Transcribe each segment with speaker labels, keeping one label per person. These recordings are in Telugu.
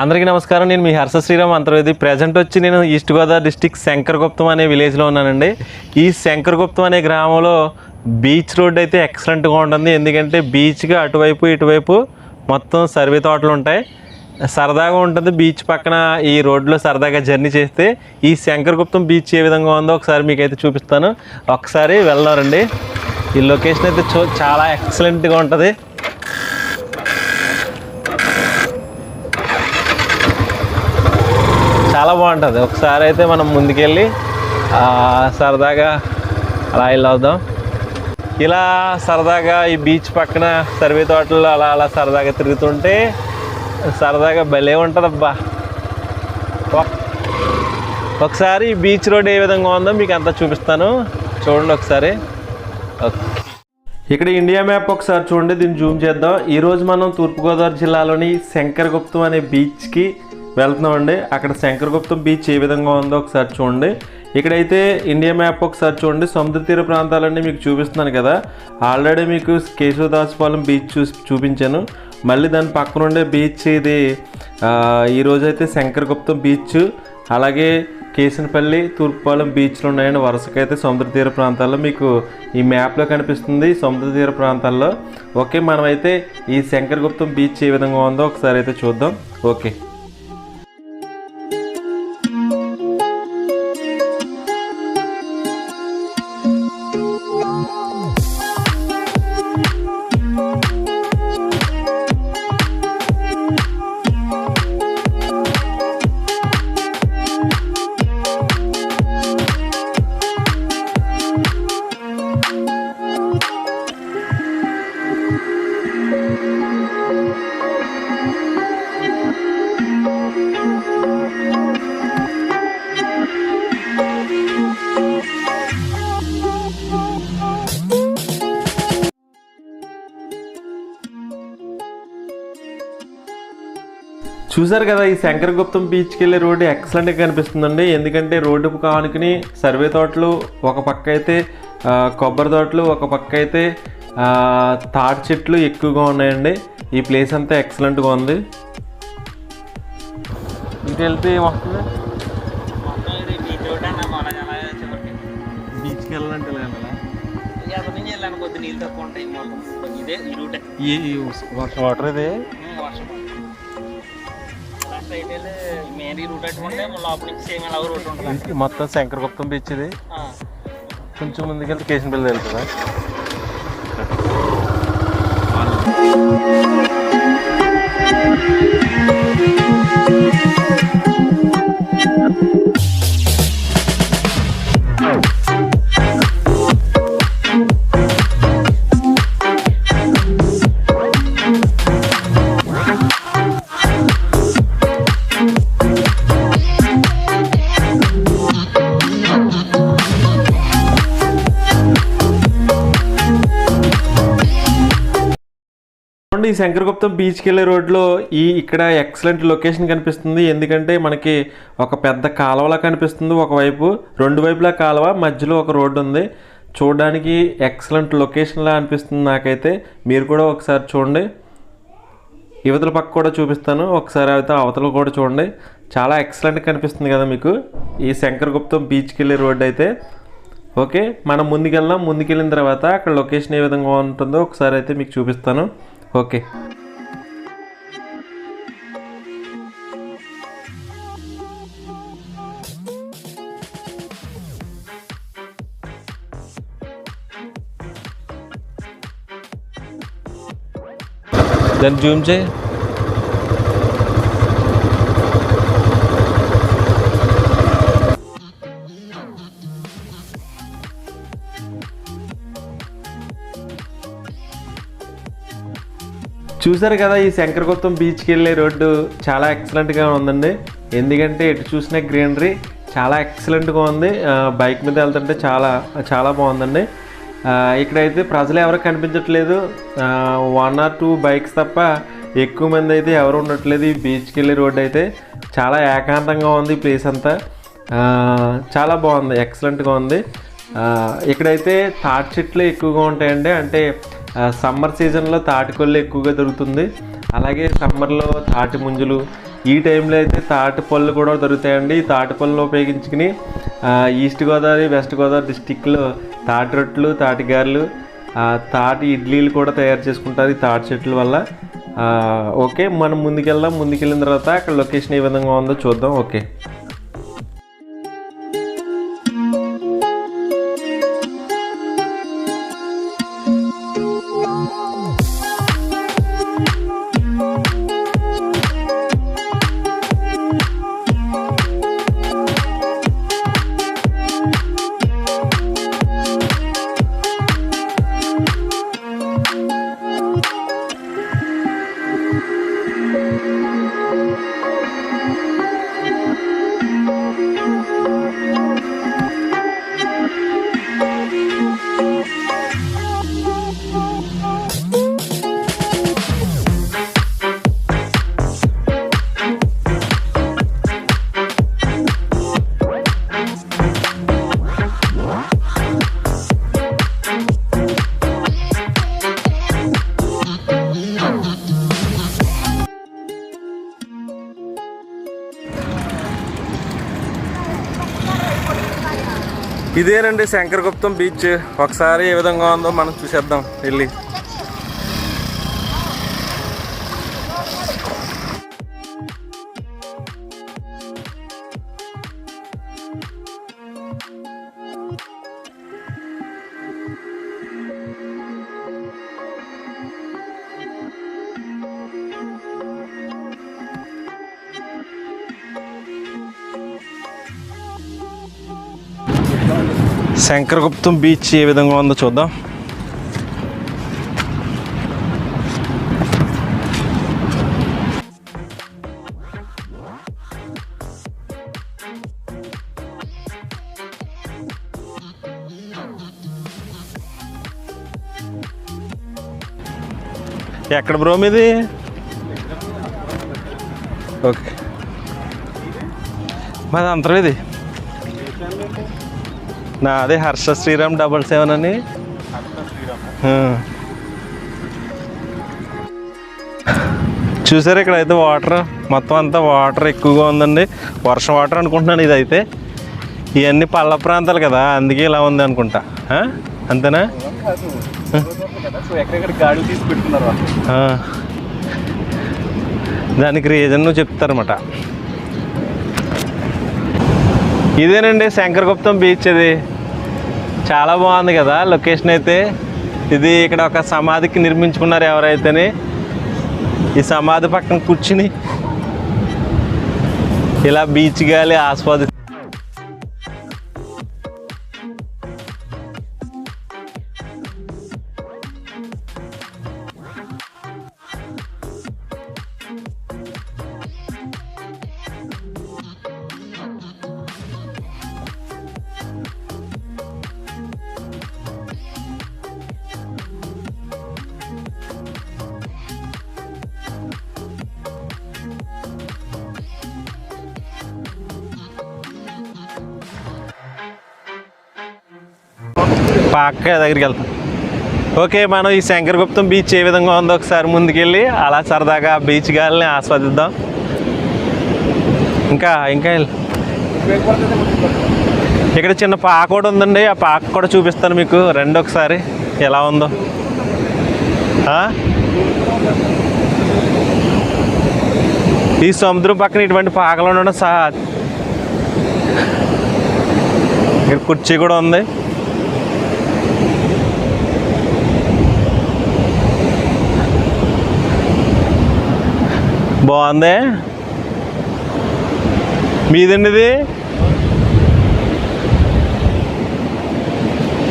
Speaker 1: అందరికీ నమస్కారం. నేను మీ హర్ష శ్రీరామ్. అంతర్వేది ప్రజెంట్ వచ్చి నేను ఈస్ట్ గోదావరి డిస్టిక్ శంకరగుప్తం అనే విలేజ్లో ఉన్నానండి. ఈ శంకరగుప్తం అనే గ్రామంలో బీచ్ రోడ్ అయితే ఎక్సలెంట్గా ఉంటుంది. ఎందుకంటే బీచ్గా అటువైపు ఇటువైపు మొత్తం సర్వే తోటలు ఉంటాయి. సరదాగా ఉంటుంది బీచ్ పక్కన ఈ రోడ్లో సరదాగా జర్నీ చేస్తే. ఈ శంకరగుప్తం బీచ్ ఏ విధంగా ఉందో ఒకసారి మీకైతే చూపిస్తాను. ఒకసారి వెళ్దామండి ఈ లొకేషన్ అయితే చూ చాలా ఎక్సలెంట్గా ఉంటుంది. చాలా బాగుంటుంది. ఒకసారి అయితే మనం ముందుకెళ్ళి సరదాగా అలా వెళ్ళొద్దాం ఇలా సరదాగా ఈ బీచ్ పక్కన సర్వే తోటల్లో అలా అలా సరదాగా తిరుగుతుంటే సరదాగా భలే ఉంటుంది అబ్బా ఒకసారి ఈ బీచ్ రోడ్ ఏ విధంగా ఉందో మీకు అంతా చూపిస్తాను. చూడండి ఒకసారి. ఇక్కడ ఇండియా మ్యాప్ ఒకసారి చూడండి దీన్ని జూమ్ చేద్దాం. ఈరోజు మనం తూర్పుగోదావరి జిల్లాలోని శంకరగుప్తం అనే బీచ్కి వెళ్తున్నామండి. అక్కడ శంకరగుప్తం బీచ్ ఏ విధంగా ఉందో ఒకసారి చూడండి. ఇక్కడైతే ఇండియా మ్యాప్ ఒకసారి చూడండి. సముద్ర తీర ప్రాంతాలన్నీ మీకు చూపిస్తున్నాను కదా. ఆల్రెడీ మీకు కేశవదాసపాలెం బీచ్ చూసి చూపించాను. మళ్ళీ దాని పక్కన ఉండే బీచ్ ఇది ఈరోజు ఈరోజైతే శంకరగుప్తం బీచ్ అలాగే కేసినపల్లి తూర్పుపాలెం బీచ్లు ఉన్నాయండి. వరుసకైతే సముద్ర తీర ప్రాంతాల్లో మీకు ఈ మ్యాప్లో కనిపిస్తుంది సముద్ర తీర ప్రాంతాల్లో. ఓకే మనమైతే ఈ శంకరగుప్తం బీచ్ ఏ విధంగా ఉందో ఒకసారి అయితే చూద్దాం. ఓకే. చూసారు కదా ఈ శంకరగుప్తం బీచ్కి వెళ్ళే రోడ్డు ఎక్సలెంట్గా కనిపిస్తుందండి. ఎందుకంటే రోడ్డు కానుకుని సర్వే తోటలు ఒక పక్క అయితే కొబ్బరి తోటలు ఒక పక్క అయితే తాటి చెట్లు ఎక్కువగా ఉన్నాయండి. ఈ ప్లేస్ అంతా ఎక్సలెంట్గా ఉంది. ఇటు వెళ్తే
Speaker 2: చివరికి
Speaker 1: బీచ్కి వెళ్ళాలంటే వెళ్ళాలా?
Speaker 2: నీళ్ళు తక్కువ ఉంటాయి ఇదే ఈ రూటే
Speaker 1: వాటర్ ఇది
Speaker 2: వర్షం అలా సైడ్ వెళ్ళి మెయిన్ ఈ రూట్ అట్టుకుంటే మళ్ళీ లోపల నుంచి సేమ్ ఎలా రూట్ ఉంటుంది
Speaker 1: ఇది మొత్తం శంకరగుప్తం బీచ్ ఇది. కొంచెం ముందుకెళ్తే కేశనపల్లి వెళ్తుందా? ఈ శంకరగుప్తం బీచ్కి వెళ్ళే రోడ్లో ఈ ఇక్కడ ఎక్సలెంట్ లొకేషన్ కనిపిస్తుంది. ఎందుకంటే మనకి ఒక పెద్ద కాలువలా కనిపిస్తుంది ఒకవైపు రెండు వైపులా కాలువ మధ్యలో ఒక రోడ్డు ఉంది. చూడడానికి ఎక్సలెంట్ లొకేషన్లా అనిపిస్తుంది నాకైతే. మీరు కూడా ఒకసారి చూడండి. యువతల పక్క కూడా చూపిస్తాను. ఒకసారి అయితే అవతల కూడా చూడండి. చాలా ఎక్సలెంట్ కనిపిస్తుంది కదా మీకు ఈ శంకరగుప్తం బీచ్కి వెళ్ళే రోడ్డు అయితే. ఓకే మనం ముందుకెళ్దాం. ముందుకెళ్ళిన తర్వాత అక్కడ లొకేషన్ ఏ విధంగా ఉంటుందో ఒకసారి అయితే మీకు చూపిస్తాను. ఓకే దాన్ని జూమ్ చేయి చూసారు కదా ఈ శంకరగుప్తం బీచ్కి వెళ్ళే రోడ్డు? చాలా ఎక్సలెంట్గా ఉందండి. ఎందుకంటే ఎటు చూసిన గ్రీనరీ చాలా ఎక్సలెంట్గా ఉంది. బైక్ మీద వెళ్తుంటే చాలా చాలా బాగుందండి. ఇక్కడైతే ప్రజలు ఎవరు కనిపించట్లేదు. వన్ ఆర్ టూ బైక్స్ తప్ప ఎక్కువ మంది అయితే ఎవరు ఉండట్లేదు ఈ బీచ్కి వెళ్ళే రోడ్డు అయితే. చాలా ఏకాంతంగా ఉంది ఈ ప్లేస్ అంతా. చాలా బాగుంది ఎక్సలెంట్గా ఉంది. ఇక్కడైతే తాటి చెట్లు ఎక్కువగా ఉంటాయండి. అంటే సమ్మర్ సీజన్లో తాటికొల్లు ఎక్కువగా దొరుకుతుంది. అలాగే సమ్మర్లో తాటి ముంజులు ఈ టైంలో అయితే తాటి పళ్ళు కూడా దొరుకుతాయండి. ఈ తాటి పళ్ళు ఉపయోగించుకుని ఈస్ట్ గోదావరి వెస్ట్ గోదావరి డిస్టిక్లో తాటి రొట్టెలు తాటిగారులు తాటి ఇడ్లీలు కూడా తయారు చేసుకుంటారు ఈ తాటి చెట్ల వల్ల. ఓకే మనం ముందుకెళ్దాం. ముందుకెళ్ళిన తర్వాత అక్కడ లొకేషన్ ఏ విధంగా ఉందో చూద్దాం. ఓకే. ఇదేనండి శంకరగుప్తం బీచ్. ఒకసారి ఏ విధంగా ఉందో మనం చూసేద్దాం వెళ్ళి. శంకరగుప్తం బీచ్ ఏ విధంగా ఉందో చూద్దాం ఎక్కడ బ్రో మీది ఓకే మాది అంతరం ఇది నా అదే హర్ష శ్రీరామ్ డబల్ సెవెన్ అని. చూసారు ఇక్కడ అయితే వాటర్ మొత్తం అంతా వాటర్ ఎక్కువగా ఉందండి. వర్షం వాటర్ అనుకుంటున్నాను ఇది అయితే ఇవన్నీ పల్ల ప్రాంతాలు కదా అందుకే ఇలా ఉంది అనుకుంటా? అంతేనా. దానికి రీజన్ నువ్వు చెప్తారన్నమాట. ఇదేనండి శంకరగుప్తం బీచ్ ఇది. చాలా బాగుంది కదా లొకేషన్ అయితే. ఇది ఇక్కడ ఒక సమాధికి నిర్మించుకున్నారు ఎవరైతేనే. ఈ సమాధి పక్కన కూర్చుని ఇలా బీచ్ గాలి ఆస్వాది పక్క దగ్గరికి వెళ్తాం. ఓకే మనం ఈ శంకరగుప్తం బీచ్ ఏ విధంగా ఉందో ఒకసారి ముందుకెళ్ళి అలా సరదాగా బీచ్ గాలిని ఆస్వాదిద్దాం. ఇంకా ఇంకా ఇక్కడ చిన్న పాక కూడా ఉందండి. ఆ పాక కూడా చూపిస్తాను మీకు. రెండు ఒకసారి. ఎలా ఉందో. ఈ సముద్రం పక్కన ఇటువంటి పాకలు ఉండడం సహా. ఇక్కడ కుర్చీ కూడా ఉంది. బాగుంది. మీదండి ఇది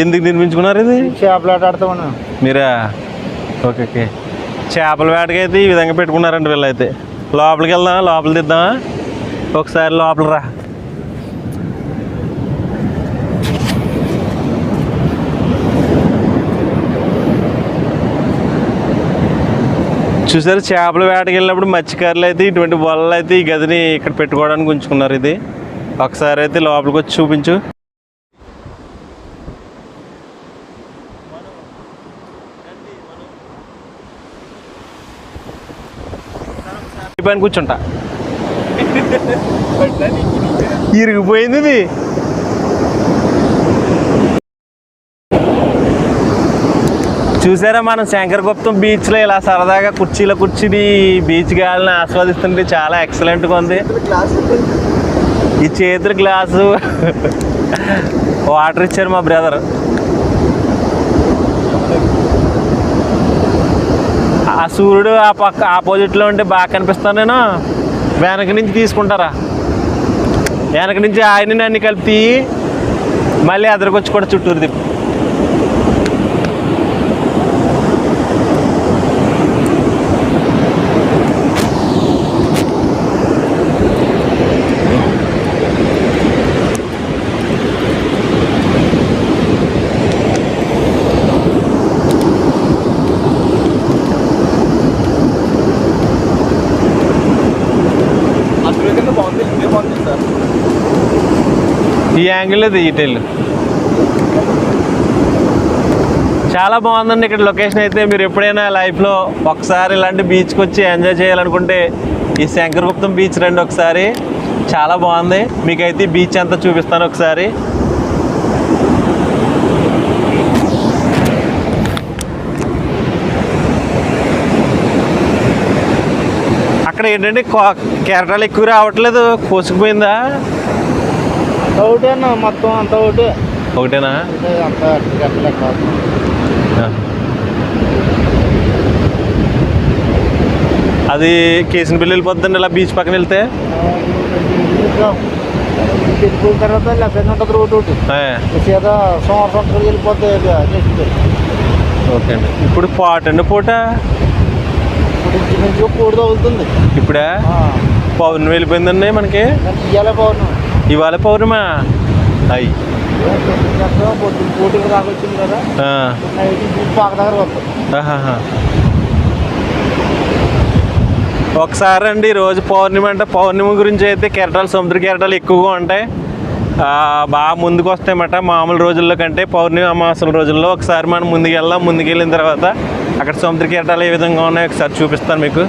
Speaker 1: ఎందుకు నిర్మించుకున్నారు ఇది?
Speaker 2: చేపలు ఆడుతూ ఉన్నాను.
Speaker 1: మీరా? Okay okay. చేపల వేటకి అయితే ఈ విధంగా పెట్టుకున్నారండి వీళ్ళైతే. లోపలికి వెళ్దామా? లోపల తీద్దామా ఒకసారి లోపల రా. చూసారు? చేపల వేటకి వెళ్ళినప్పుడు మత్స్యకారులు అయితే ఇటువంటి బొల్లలు అయితే ఈ గదిని ఇక్కడ పెట్టుకోవడానికి ఉంచుకున్నారు ఇది. ఒకసారి అయితే లోపలికి వచ్చి చూపించు. పైన కూర్చుంటా. ఇరిగిపోయింది చూసారా మనం శంకరగుప్తం బీచ్లో ఇలా సరదాగా కుర్చీలో కూర్చుని బీచ్ గాలిని ఆస్వాదిస్తుంటే చాలా ఎక్సలెంట్గా ఉంది. ఈ చేతులు గ్లాసు. వాటర్ ఇచ్చారు మా బ్రదర్. ఆ సూర్యుడు ఆ పక్క ఆపోజిట్లో ఉంటే బాగా కనిపిస్తాను నేను. వెనక నుంచి తీసుకుంటారా? వెనక నుంచి ఆయన నన్ను కలిపి మళ్ళీ ఎదురుకొచ్చి కూడా చుట్టూరు తిప్పి
Speaker 3: అక్కడ కింద బాగుంది ఇదే బాగుంది సార్
Speaker 1: యాంగిల్లో యాంగిల్ తీయటెళ్ళు చాలా బాగుందండి ఇక్కడ లొకేషన్ అయితే. మీరు ఎప్పుడైనా లైఫ్లో ఒకసారి ఇలాంటి బీచ్కి వచ్చి ఎంజాయ్ చేయాలనుకుంటే ఈ శంకరగుప్తం బీచ్ రండి ఒకసారి. చాలా బాగుంది. మీకైతే ఈ బీచ్ అంతా చూపిస్తాను ఒకసారి. అక్కడ ఏంటంటే కో- కెరటాలు ఎక్కువ రావట్లేదు. కోసుకుపోయిందా?
Speaker 3: అంత ఒకటే? అన్న మొత్తం అంత ఒకటే
Speaker 1: ఒకటేనా
Speaker 3: అంత
Speaker 1: అది కేసిన బిల్లు వెళ్ళిపోద్దండి ఇలా బీచ్ పక్కన వెళ్తే?
Speaker 3: తర్వాత ఉంటుంది ఒకటి. సోమవారం సంవత్సరాలు వెళ్ళిపోతే
Speaker 1: ఓకే అండి. ఇప్పుడు పాట అండి పూట?
Speaker 3: ఇప్పుడు తగులుతుంది.
Speaker 1: పౌర్ణమి వెళ్ళిపోయిందండి మనకి?
Speaker 3: ఇయ్యాలే పౌర్ణం
Speaker 1: ఇవాళ పౌర్ణమ? అయ్యి ఒకసారి అండి రోజు పౌర్ణమి అంటే పౌర్ణమి గురించి అయితే కెరటాలు సముద్ర కెరటాలు ఎక్కువగా ఉంటాయి. బాగా ముందుకు వస్తాయన్నమాట మామూలు రోజుల్లో కంటే పౌర్ణమి అమావాస్యల రోజుల్లో ఒకసారి మనం ముందుకు వెళ్దాం ముందుకు వెళ్ళిన తర్వాత అక్కడ సముద్ర కెరటాలు ఏ విధంగా ఉన్నాయో ఒకసారి చూపిస్తాను మీకు.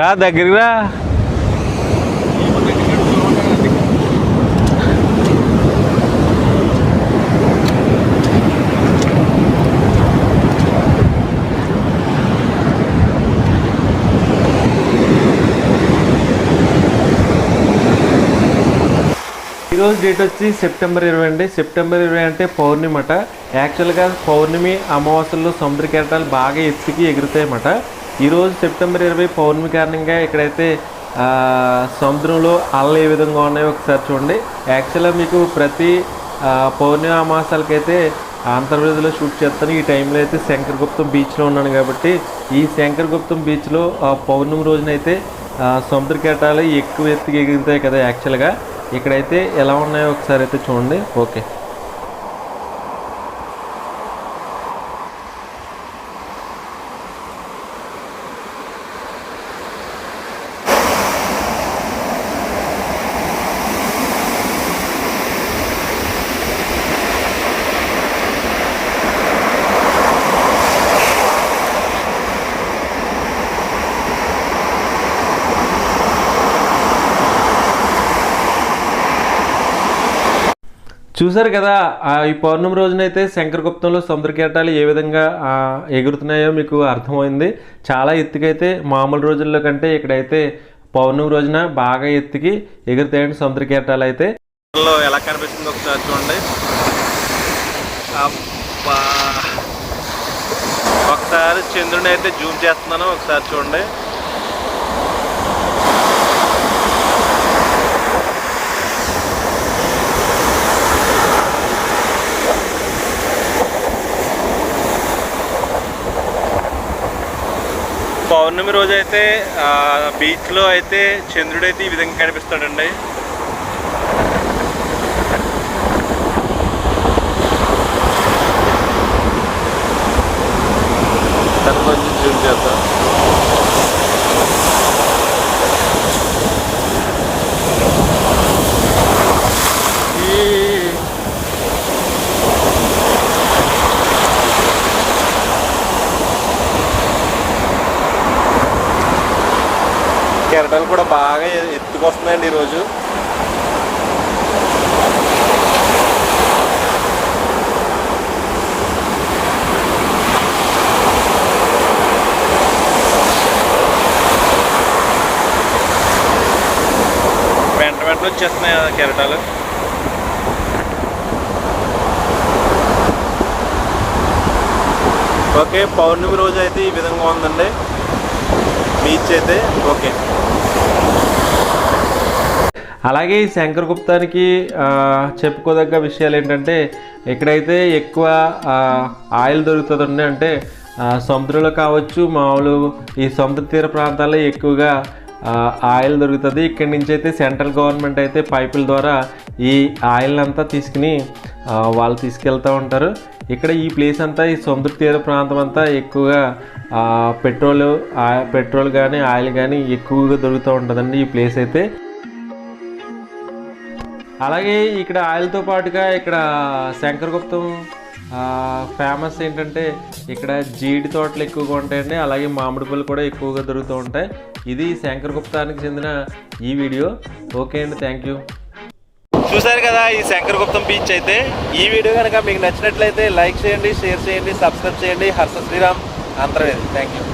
Speaker 1: రా దగ్గరికి రా. ఈరోజు డేట్ వచ్చి సెప్టెంబర్ ఇరవై అండి. సెప్టెంబర్ ఇరవై అంటే పౌర్ణిమట. యాక్చువల్గా పౌర్ణమి అమావాస్యల్లో సముద్ర కెరటాలు బాగా ఎత్తుకి ఎగురుతాయన్నమాట. ఈరోజు సెప్టెంబర్ ఇరవై పౌర్ణమి కారణంగా ఇక్కడైతే సముద్రంలో అలలు ఏ విధంగా ఉన్నాయో ఒకసారి చూడండి. యాక్చువల్గా మీకు ప్రతి పౌర్ణమి అమాసాలకైతే ఆంధ్రప్రదేశ్లో షూట్ చేస్తాను. ఈ టైంలో అయితే శంకరగుప్తం బీచ్లో ఉన్నాను కాబట్టి ఈ శంకరగుప్తం బీచ్లో ఆ, పౌర్ణమి రోజునైతే సముద్ర కేటాలు ఎక్కువ ఎత్తుకి ఎగురుతాయి కదా యాక్చువల్గా ఇక్కడైతే ఎలా ఉన్నాయో ఒకసారి అయితే చూడండి. ఓకే చూసారు కదా ఆ ఈ పౌర్ణమి రోజునైతే శంకరగుప్తంలో సముద్ర కెరటాలు ఏ విధంగా ఎగురుతున్నాయో మీకు అర్థమైంది. చాలా ఎత్తుకైతే మామూలు రోజుల్లో కంటే ఇక్కడైతే పౌర్ణమి రోజున బాగా ఎత్తుకి ఎగురుతాయండి సముద్రకేటాలు అయితే. ఎలా కనిపిస్తుంది ఒకసారి చూడండి. ఒకసారి చంద్రుని అయితే జూమ్ చేస్తున్నాను ఒకసారి చూడండి. పౌర్ణమి రోజు అయితే బీచ్లో అయితే చంద్రుడైతే ఈ విధంగా కనిపిస్తాడండి. కెరటాలు కూడా బాగా ఎత్తుకొస్తున్నాయండి ఈరోజు. వెంట వెంట వచ్చేస్తున్నాయి ఆ కెరటాలు. ఓకే పౌర్ణమి రోజు అయితే ఈ విధంగా ఉందండి. బీచ్ అయితే ఓకే. అలాగే ఈ శంకరగుప్తానికి గుప్తానికి చెప్పుకోదగ్గ విషయాలు ఏంటంటే ఇక్కడైతే ఎక్కువ ఆయిల్ దొరుకుతుందండి అంటే సముద్రంలో కావచ్చు మామూలు ఈ సముద్ర తీర ప్రాంతాల్లో ఎక్కువగా ఆయిల్ దొరుకుతుంది. ఇక్కడి నుంచి అయితే సెంట్రల్ గవర్నమెంట్ అయితే పైపుల ద్వారా ఈ ఆయిల్ అంతా తీసుకుని వాళ్ళు తీసుకెళ్తూ ఉంటారు. ఇక్కడ ఈ ప్లేస్ అంతా ఈ సముద్ర తీర ప్రాంతం అంతా ఎక్కువగా పెట్రోల్ ఆ- పెట్రోల్ కానీ ఆయిల్ కానీ ఎక్కువగా దొరుకుతూ ఉంటుందండి ఈ ప్లేస్ అయితే. అలాగే ఇక్కడ ఆయిల్తో పాటుగా ఇక్కడ శంకరగుప్తం ఫేమస్ ఏంటంటే ఇక్కడ జీడి తోటలు ఎక్కువగా ఉంటాయండి. అలాగే మామిడి పళ్ళు కూడా ఎక్కువగా దొరుకుతూ ఉంటాయి. ఇది శంకరగుప్తానికి చెందిన ఈ వీడియో. ఓకే అండి థ్యాంక్ యూ చూసారు కదా ఈ శంకరగుప్తం బీచ్ అయితే. ఈ వీడియో కనుక మీకు నచ్చినట్లయితే లైక్ చేయండి షేర్ చేయండి సబ్స్క్రైబ్ చేయండి. Harsha Sriram Antarvedi thank you